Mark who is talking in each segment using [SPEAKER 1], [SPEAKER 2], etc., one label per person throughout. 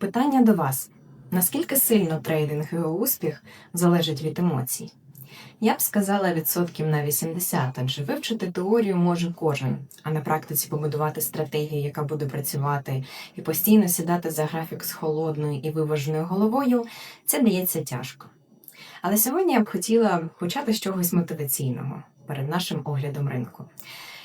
[SPEAKER 1] Питання до вас: наскільки сильно трейдинг і його успіх залежить від емоцій? Я б сказала відсотків на 80, адже вивчити теорію може кожен, а на практиці побудувати стратегію, яка буде працювати, і постійно сідати за графік з холодною і виваженою головою, це дається тяжко. Але сьогодні я б хотіла почати з чогось мотиваційного перед нашим оглядом ринку.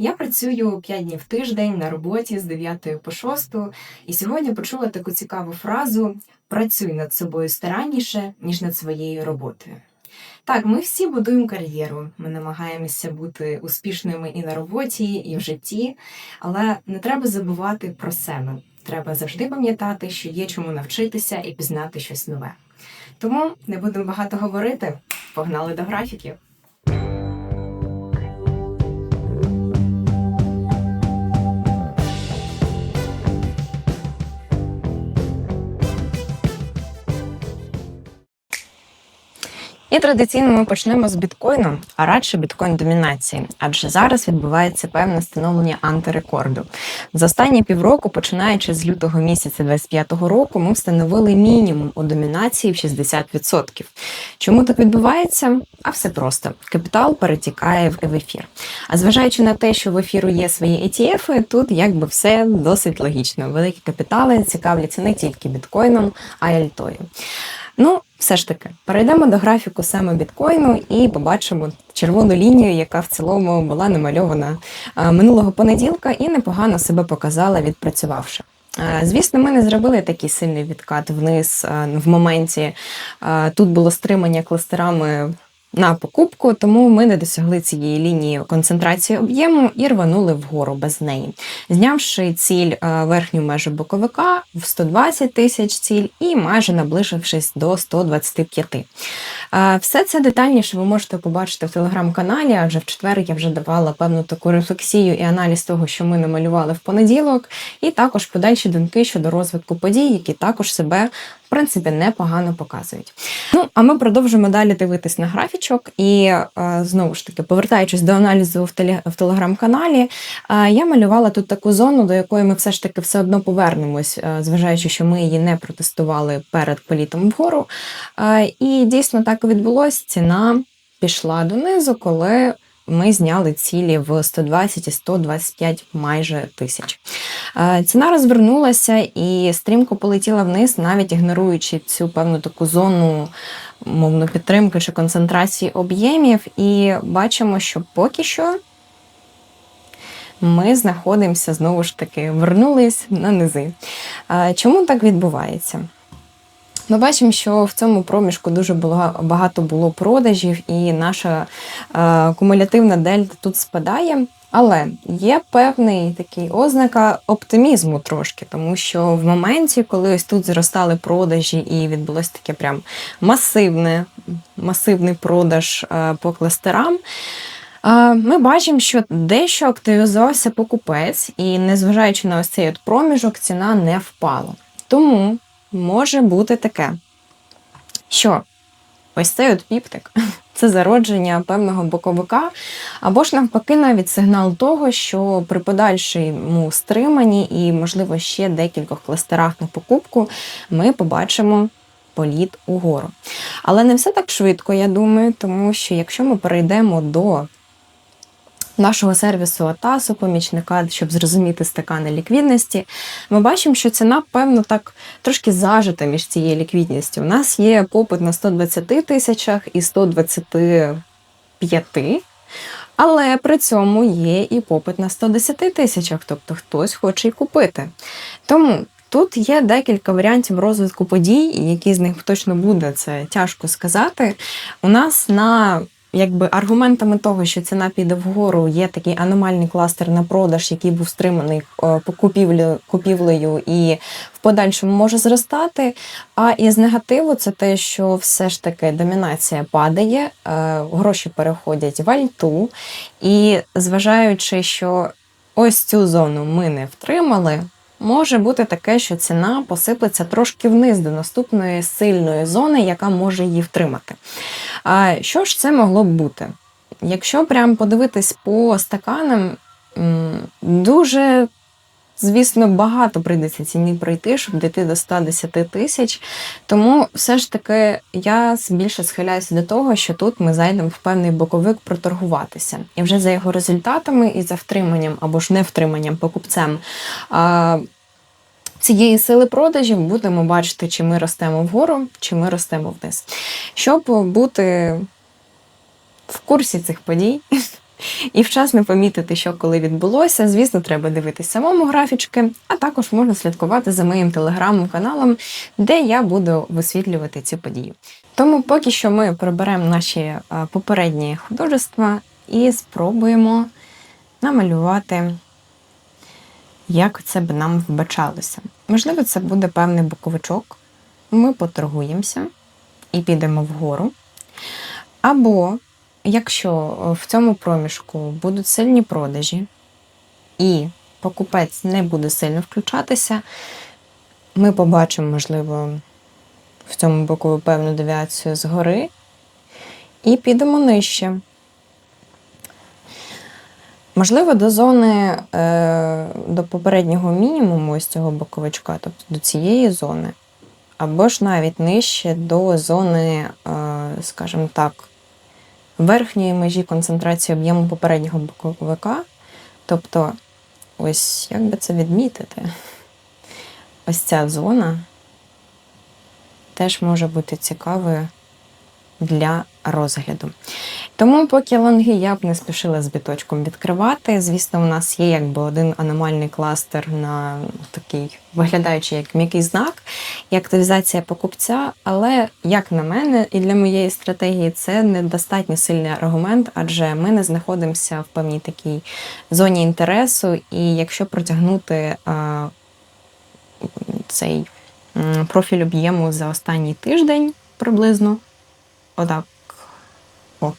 [SPEAKER 1] Я працюю 5 днів в тиждень на роботі з 9 по 6, і сьогодні почула таку цікаву фразу: працюй над собою старанніше, ніж над своєю роботою. Так, ми всі будуємо кар'єру, ми намагаємося бути успішними і на роботі, і в житті, але не треба забувати про себе. Треба завжди пам'ятати, що є чому навчитися і пізнати щось нове. Тому не будемо багато говорити. Погнали до графіків. І традиційно ми почнемо з біткоїну, а радше біткоін домінації, адже зараз відбувається певне встановлення антирекорду. За останні півроку, починаючи з лютого місяця 25-го року, ми встановили мінімум у домінації в 60%. Чому так відбувається? А все просто капітал перетікає в ефір. А зважаючи на те, що в ефіру є свої ETF, тут якби все досить логічно. Великі капітали цікавляться не тільки біткоїном, а й альтою. Ну, все ж таки, перейдемо до графіку саме біткоїну і побачимо червону лінію, яка в цілому була намальована минулого понеділка і непогано себе показала, відпрацювавши. Звісно, ми не зробили такий сильний відкат вниз в моменті. Тут було стримання кластерами на покупку, тому ми не досягли цієї лінії концентрації об'єму і рванули вгору без неї, знявши ціль е, верхню межу боковика в 120 тисяч ціль і майже наближившись до 125. Е, все це детальніше ви можете побачити в телеграм-каналі, адже в четвер я вже давала певну таку рефлексію і аналіз того, що ми намалювали в понеділок, і також подальші думки щодо розвитку подій, які також себе в принципі непогано показують. Ну а ми продовжимо далі дивитись на графічок, і е, знову ж таки, повертаючись до аналізу в, теле, в телеграм-каналі, е, я малювала тут таку зону, до якої ми все ж таки все одно повернемось, е, зважаючи, що ми її не протестували перед політом вгору. І дійсно так відбулось. Ціна пішла донизу, коли ми зняли цілі в 120 і 125 майже тисяч. Е, ціна розвернулася і стрімко полетіла вниз, навіть ігноруючи цю певну таку зону мовно підтримки чи концентрації об'ємів. І бачимо, що поки що. Ми знаходимося знову ж таки, вернулись на низи. Е, чому так відбувається? Ми бачимо, що в цьому проміжку дуже багато було продажів, і наша е, кумулятивна дельта тут спадає. Але є певний такий ознака оптимізму трошки, тому що в моменті, коли ось тут зростали продажі, і відбулось таке прям масивне, масивний продаж е, по кластерам. Е, ми бачимо, що дещо активізувався покупець, і незважаючи на ось цей от проміжок, ціна не впала. Тому може бути таке, що ось цей от піптик це зародження певного боковика, або ж навпаки, навіть сигнал того, що при подальшому стриманні і, можливо, ще декількох кластерах на покупку ми побачимо. Політ угору. Але не все так швидко, я думаю, тому що якщо ми перейдемо до нашого сервісу АТАСу, помічника, щоб зрозуміти стакани ліквідності, ми бачимо, що ціна, певно, так трошки зажита між цією ліквідністю. У нас є попит на 120 тисячах і 125. Але при цьому є і попит на 110 тисячах, тобто хтось хоче й купити. Тому тут є декілька варіантів розвитку подій, і які з них точно буде, це тяжко сказати. У нас на Якби аргументами того, що ціна піде вгору, є такий аномальний кластер на продаж, який був стриманий е, купівлю, купівлею і в подальшому може зростати. А із негативу це те, що все ж таки домінація падає, е, гроші переходять в альту. І зважаючи, що ось цю зону ми не втримали. Може бути таке, що ціна посиплеться трошки вниз до наступної сильної зони, яка може її втримати. А що ж це могло б бути? Якщо прям подивитись по стаканам, дуже звісно, багато прийдеться ціні пройти, щоб дійти до 110 тисяч. Тому все ж таки я більше схиляюся до того, що тут ми зайдемо в певний боковик проторгуватися. І вже за його результатами і за втриманням або ж не втриманням покупцем. Цієї сили продажів будемо бачити, чи ми ростемо вгору, чи ми ростемо вниз. Щоб бути в курсі цих подій і вчасно помітити, що коли відбулося, звісно, треба дивитися самому графічки, а також можна слідкувати за моїм телеграм-каналом, де я буду висвітлювати ці події. Тому поки що ми приберемо наші е, попередні художества і спробуємо намалювати, як це б нам вбачалося. Можливо, це буде певний боковичок. Ми поторгуємося і підемо вгору. Або якщо в цьому проміжку будуть сильні продажі, і покупець не буде сильно включатися, ми побачимо, можливо, в цьому боку певну девіацію згори, і підемо нижче. Можливо, до зони, е, до попереднього мінімуму ось цього боковичка, тобто до цієї зони, або ж навіть нижче до зони, е, скажімо так, верхньої межі концентрації об'єму попереднього боковика. Тобто, ось як би це відмітити, ось ця зона теж може бути цікавою для розгляду. Тому, поки лонги я б не спішила з біточком відкривати. Звісно, у нас є якби один аномальний кластер на такий, виглядаючий як м'який знак, і активізація покупця. Але, як на мене, і для моєї стратегії це недостатньо сильний аргумент, адже ми не знаходимося в певній такій зоні інтересу, і якщо протягнути а, цей профіль об'єму за останній тиждень приблизно. Отак. О.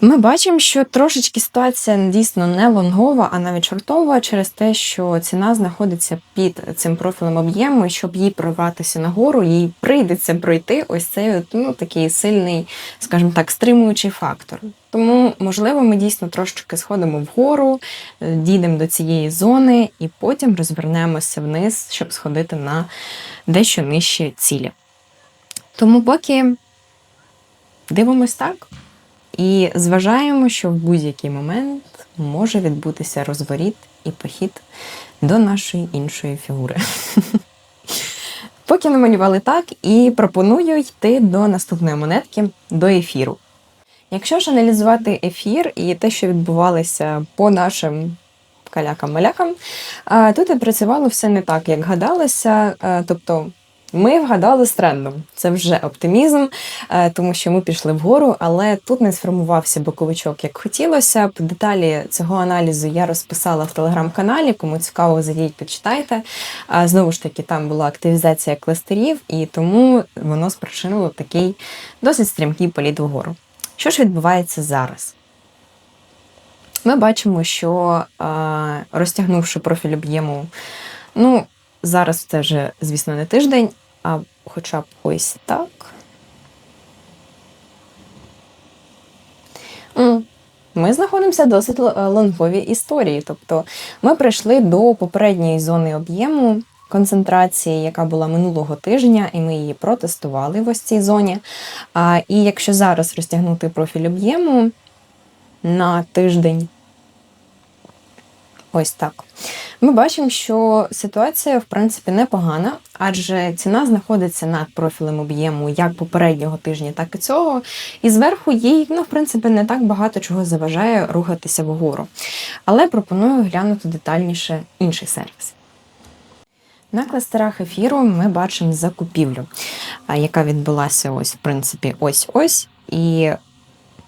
[SPEAKER 1] Ми бачимо, що трошечки ситуація дійсно не лонгова, а навіть шортова через те, що ціна знаходиться під цим профілем об'єму, і щоб їй прорватися нагору, їй прийдеться пройти ось цей ну, такий сильний, скажімо так, стримуючий фактор. Тому, можливо, ми дійсно трошечки сходимо вгору, е, дійдемо до цієї зони і потім розвернемося вниз, щоб сходити на дещо нижчі цілі. Тому поки. Дивимось так. І зважаємо, що в будь-який момент може відбутися розворіт і похід до нашої іншої фігури. Поки намалювали так, і пропоную йти до наступної монетки, до ефіру. Якщо ж аналізувати ефір і те, що відбувалося по нашим калякам-малякам, тут і працювало все не так, як гадалося. Тобто ми вгадали з трендом. Це вже оптимізм, е, тому що ми пішли вгору, але тут не сформувався боковичок, як хотілося. Деталі цього аналізу я розписала в телеграм-каналі. Кому цікаво, зайдіть, почитайте. Знову ж таки, там була активізація кластерів, і тому воно спричинило такий досить стрімкий політ вгору. Що ж відбувається зараз? Ми бачимо, що розтягнувши профіль об'єму, ну, Зараз це вже, звісно, не тиждень, а хоча б ось так. Ми знаходимося досить лонговій історії. Тобто ми прийшли до попередньої зони об'єму концентрації, яка була минулого тижня, і ми її протестували в ось цій зоні. І якщо зараз розтягнути профіль об'єму на тиждень, ось так. Ми бачимо, що ситуація в принципі непогана, адже ціна знаходиться над профілем об'єму як попереднього тижня, так і цього. І зверху їй, ну, в принципі, не так багато чого заважає рухатися вгору. Але пропоную глянути детальніше інший сервіс. На кластерах ефіру ми бачимо закупівлю, яка відбулася ось, в принципі, ось-ось. І,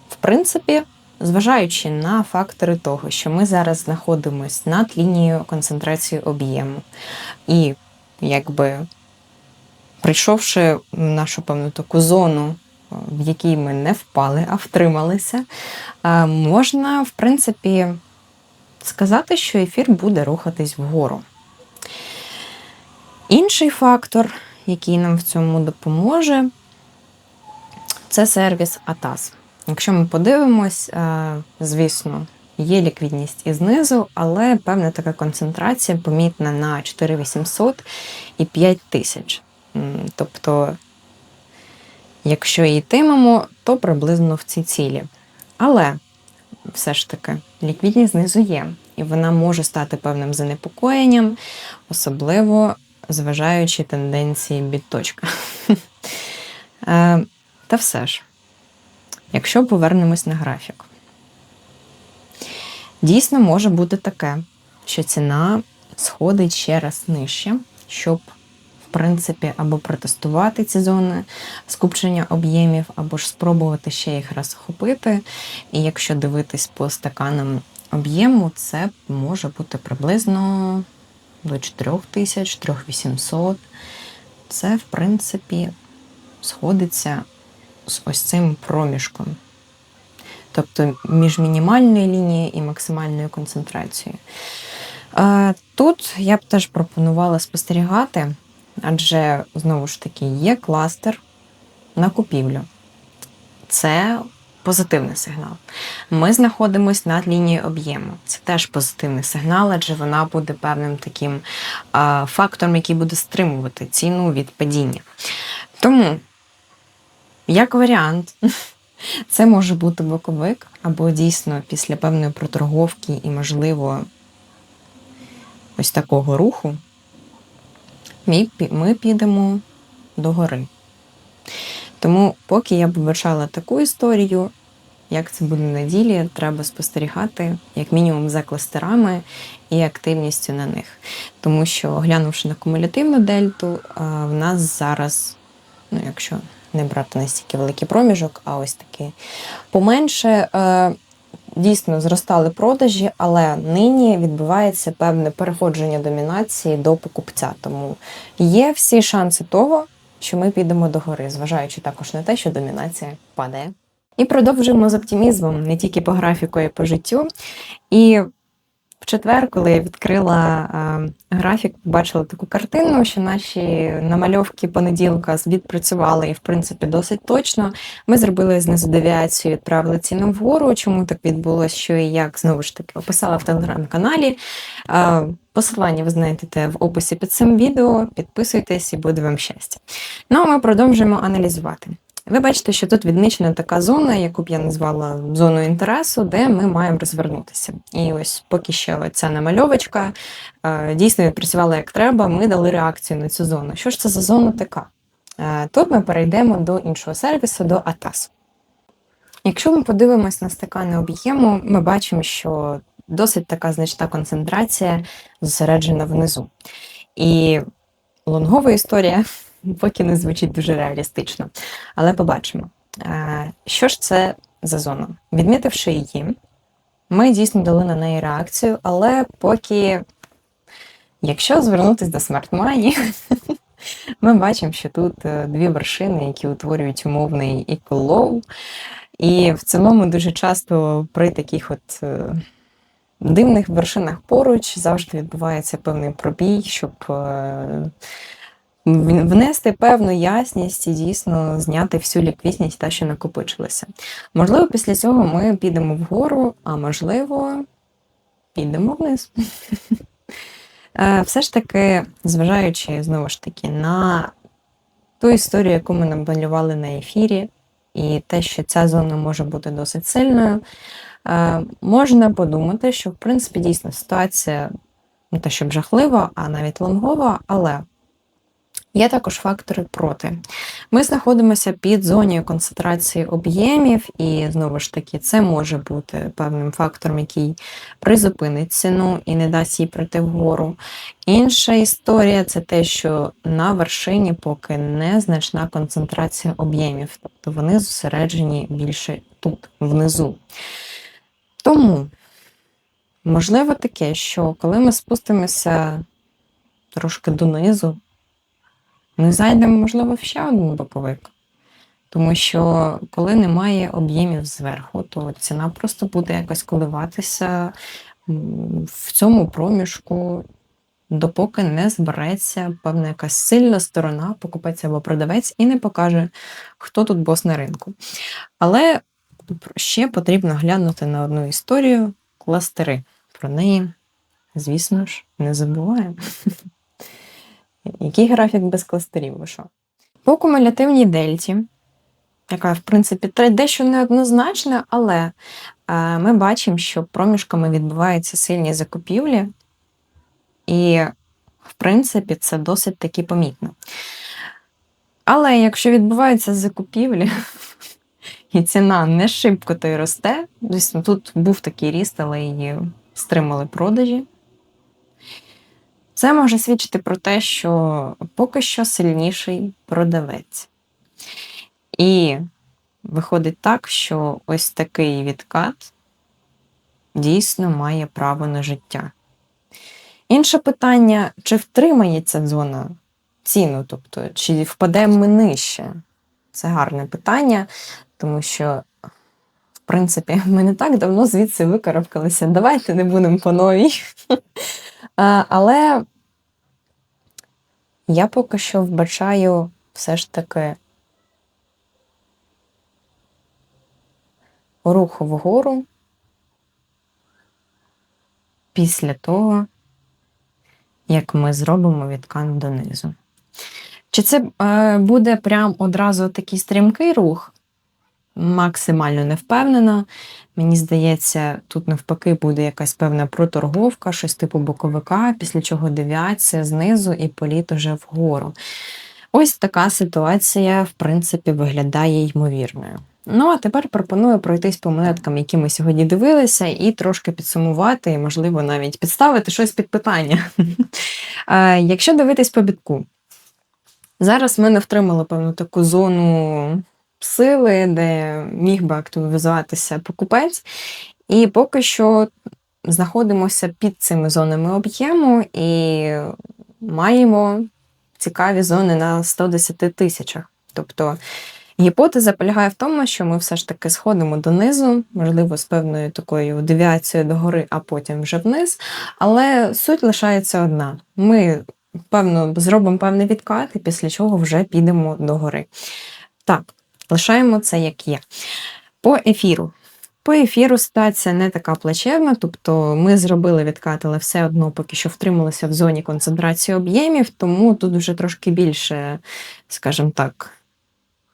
[SPEAKER 1] в принципі, Зважаючи на фактори того, що ми зараз знаходимося над лінією концентрації об'єму, і якби прийшовши в нашу певну таку зону, в якій ми не впали, а втрималися, можна, в принципі, сказати, що ефір буде рухатись вгору. Інший фактор, який нам в цьому допоможе, це сервіс ATAS. Якщо ми подивимось, е, звісно, є ліквідність і знизу, але певна така концентрація помітна на 4800 і 5000. М, Тобто, якщо і йтимемо, то приблизно в ці цілі. Але все ж таки ліквідність знизу є, і вона може стати певним занепокоєнням, особливо зважаючи тенденції біточка. Е, Та все ж, якщо повернемось на графік, дійсно може бути таке, що ціна сходить ще раз нижче, щоб, в принципі, або протестувати ці зони скупчення об'ємів, або ж спробувати ще їх раз охопити. І якщо дивитись по стаканам об'єму, це може бути приблизно до 4000, 3800. Це, в принципі, сходиться з ось цим проміжком. Тобто між мінімальною лінією і максимальною концентрацією. Е, Тут я б теж пропонувала спостерігати, адже, знову ж таки, є кластер на купівлю. Це позитивний сигнал. Ми знаходимося над лінією об'єму. Це теж позитивний сигнал, адже вона буде певним таким фактором, який буде стримувати ціну від падіння. Тому, як варіант, це може бути боковик, або дійсно після певної проторговки і, можливо, ось такого руху, ми, пі- ми підемо догори. Тому, поки я б вибачала таку історію, як це буде на ділі, треба спостерігати, як мінімум, за кластерами і активністю на них. Тому що, глянувши на кумулятивну дельту, в нас зараз, ну, якщо не брати настільки великий проміжок, а ось такий поменше. е, Дійсно зростали продажі, але нині відбувається певне переходження домінації до покупця. Тому є всі шанси того, що ми підемо догори, зважаючи також на те, що домінація падає. І продовжуємо з оптимізмом не тільки по графіку, а й по життю. І в четвер, коли я відкрила е, графік, побачила таку картину, що наші намальовки понеділка відпрацювали і, в принципі, досить точно. Ми зробили знизу девіацію, відправили ціну вгору. Чому так відбулося, що і як знову ж таки описала в телеграм-каналі. Е, Посилання ви знайдете в описі під цим відео. Підписуйтесь і буде вам щастя. Ну а ми продовжуємо аналізувати. Ви бачите, що тут відмічена така зона, яку б я назвала зоною інтересу, де ми маємо розвернутися. І ось поки що ця намальовочка е, дійсно відпрацювала як треба, ми дали реакцію на цю зону. Що ж це за зона така? Е, Тут ми перейдемо до іншого сервісу, до ATAS. Якщо ми подивимось на стакани об'єму, ми бачимо, що досить така значна концентрація зосереджена внизу. І лонгова історія поки не звучить дуже реалістично. Але побачимо. Е, Що ж це за зона? Відмітивши її, ми дійсно дали на неї реакцію, але поки, якщо звернутися до Money, ми бачимо, що тут е, дві вершини, які утворюють умовний equal І в цілому дуже часто при таких от е, дивних вершинах поруч завжди відбувається певний пробій, щоб внести певну ясність і дійсно зняти всю ліквідність, та, що накопичилася. Можливо, після цього ми підемо вгору, а можливо, підемо вниз. Е, Все ж таки, зважаючи знову ж таки на ту історію, яку ми намалювали на ефірі, і те, що ця зона може бути досить сильною, е, можна подумати, що в принципі дійсно ситуація не те, щоб жахлива, а навіть лонгова, але Є також фактори проти. Ми знаходимося під зоною концентрації об'ємів, і знову ж таки, це може бути певним фактором, який призупинить ціну і не дасть їй прийти вгору. Інша історія це те, що на вершині поки незначна концентрація об'ємів, тобто вони зосереджені більше тут, внизу. Тому, можливо, таке, що коли ми спустимося трошки донизу, ми зайдемо, можливо, ще один боковик. Тому що коли немає об'ємів зверху, то ціна просто буде якось коливатися в цьому проміжку, допоки не збереться певна якась сильна сторона, покупець або продавець, і не покаже, хто тут бос на ринку. Але ще потрібно глянути на одну історію, кластери. Про неї, звісно ж, не забуваємо. Який графік без кластерів ви що? По кумулятивній дельті, яка, в принципі, дещо неоднозначна, але е, ми бачимо, що проміжками відбуваються сильні закупівлі, і, в принципі, це досить таки помітно. Але якщо відбуваються закупівлі, і ціна не шибко то й росте, звісно, тут був такий ріст, але її стримали продажі. Це може свідчити про те, що поки що сильніший продавець. І виходить так, що ось такий відкат дійсно має право на життя. Інше питання: чи втримає ця зона ціну, тобто, чи впадемо ми нижче? Це гарне питання, тому що, в принципі, ми не так давно звідси викарабкалися. Давайте не будемо по новій. Але я поки що вбачаю все ж таки рух вгору після того, як ми зробимо відкан донизу. Чи це е, буде прям одразу такий стрімкий рух? Максимально не впевнена. Мені здається, тут навпаки буде якась певна проторговка, щось типу боковика, після чого девіація знизу і політ уже вгору. Ось така ситуація, в принципі, виглядає ймовірною. Ну, а тепер пропоную пройтись по монеткам, які ми сьогодні дивилися, і трошки підсумувати, і, можливо, навіть підставити щось під питання. Е, Якщо дивитись по бітку, зараз ми не втримали певну таку зону сили, де міг би активізуватися покупець. І поки що знаходимося під цими зонами об'єму і маємо цікаві зони на 110 тисячах. Тобто гіпотеза полягає в тому, що ми все ж таки сходимо донизу, можливо, з певною такою девіацією догори, а потім вже вниз. Але суть лишається одна: ми певно зробимо певний відкат, і після чого вже підемо догори. Так, лишаємо це як є. По ефіру. По ефіру ситуація не така плачевна, тобто ми зробили відкат, але все одно поки що втрималися в зоні концентрації об'ємів, тому тут вже трошки більше, скажімо так,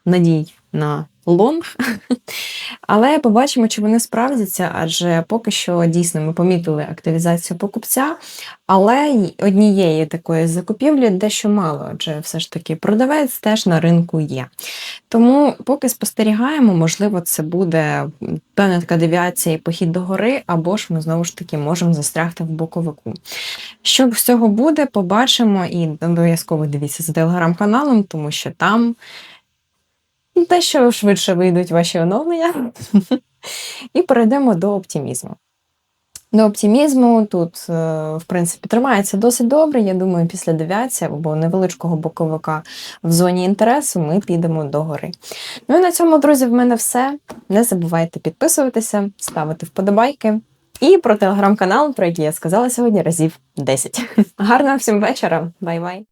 [SPEAKER 1] надій на лонг. Але побачимо, чи вони справдяться, адже поки що дійсно ми помітили активізацію покупця, але однієї такої закупівлі дещо мало, адже все ж таки продавець теж на ринку є. Тому поки спостерігаємо, можливо, це буде певна така девіація і похід до гори, або ж ми знову ж таки можемо застрягти в боковику. Що з цього буде, побачимо і обов'язково дивіться за телеграм-каналом, тому що там дещо швидше вийдуть ваші оновлення. І перейдемо до оптимізму. До оптимізму тут, е, в принципі, тримається досить добре. Я думаю, після девіації або невеличкого боковика в зоні інтересу ми підемо до гори. Ну і на цьому, друзі, в мене все. Не забувайте підписуватися, ставити вподобайки. І про телеграм-канал, про який я сказала сьогодні разів 10. Гарного всім вечора. Бай-бай!